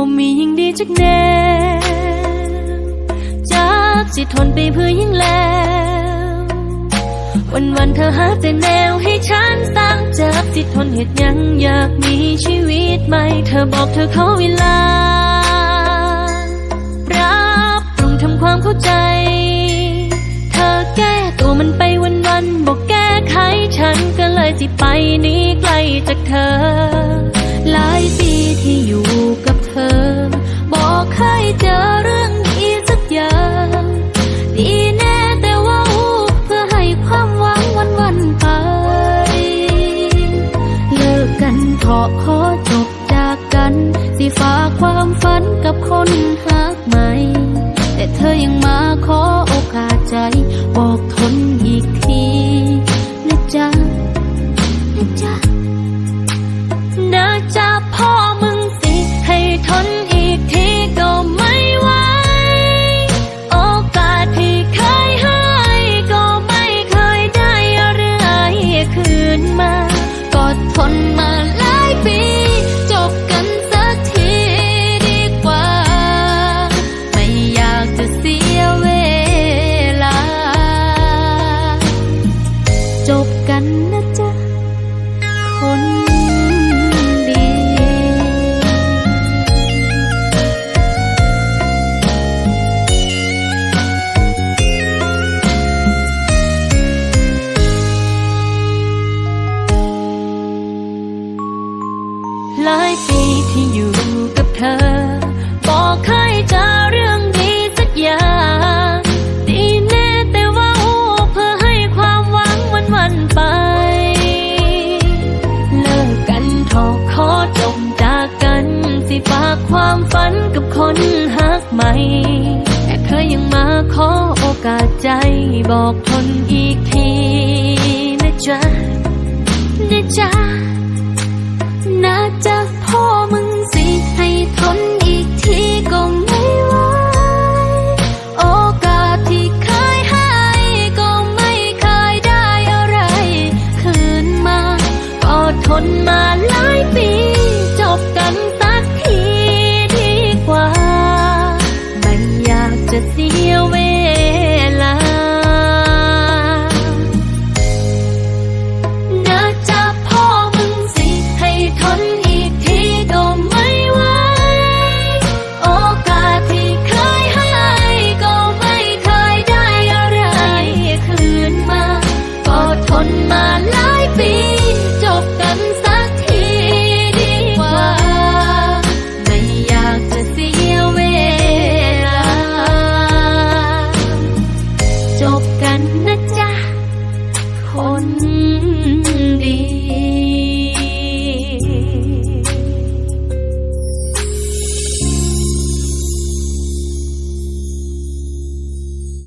บ่มียิ่งดีจักแน่จากสิทนไปเพื่อยิ่งแล้ว วันวันเธอหาแต่แนวให้ฉันสร้างจากสิทนเหตุยังอยากมีชีวิตใหม่ เธอบอกเธอเขาเวลา รับปรุงทำความเข้าใจ เธอแก้ตัวมันไปวันวันบอกแก้ไขฉันก็เลยสิไปหนี้ไกลจากเธอ หลายปีที่อยู่กับเธอ บอกเคยเจอเรื่องนี้สักอย่างดีแน่แต่ว่าเพื่อให้ความหวังวันวันไป เลิกกันเถาะขอจบจากกัน สิฝากความฝันกับคนหักใหม่ แต่เธอยังมาขอโอกาสใจบอก ทนม ฝากความฝันกับคนหักใหม่ แต่เธอยังมาขอโอกาสใจบอกทนอีกทีนะจ๊ะนะจ๊ะนะจ๊ะพ่อมึงสิให้ทนอีกทีก็ไม่ไหวโอกาสที่เคยให้ก็ไม่เคยได้อะไร คืนมา ก็ทนมา